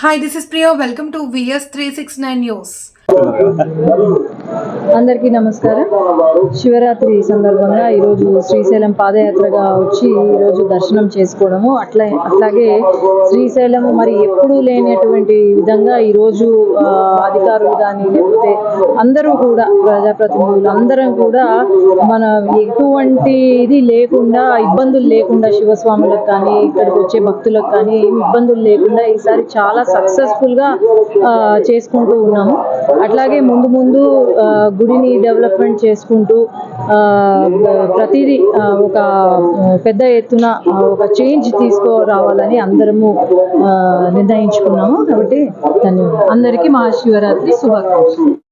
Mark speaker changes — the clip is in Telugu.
Speaker 1: Hi, this is Priya. Welcome to VS369 News.
Speaker 2: అందరికీ నమస్కారం. శివరాత్రి సందర్భంగా ఈరోజు శ్రీశైలం పాదయాత్రగా వచ్చి ఈరోజు దర్శనం చేసుకోవడము. అట్లా అట్లాగే శ్రీశైలం మరి ఎప్పుడూ లేనటువంటి విధంగా ఈరోజు అధికారులు కానీ లేకపోతే అందరూ కూడా ప్రజాప్రతినిధులు అందరం కూడా మన ఎటువంటి ఇది లేకుండా ఇబ్బందులు లేకుండా శివస్వాములకు కానీ ఇక్కడికి వచ్చే భక్తులకు కానీ ఏమి ఇబ్బందులు లేకుండా ఈసారి చాలా సక్సెస్ఫుల్గా చేసుకుంటూ ఉన్నాము. అట్లాగే ముందు ముందు గుడిని డెవలప్మెంట్ చేసుకుంటూ ప్రతిదీ ఒక పెద్ద ఎత్తున ఒక చేంజ్ తీసుకురావాలని అందరము ఆ, నిర్ణయించుకున్నాము. కాబట్టి ధన్యవాదాలు. అందరికీ మహాశివరాత్రి శుభాకాంక్షలు.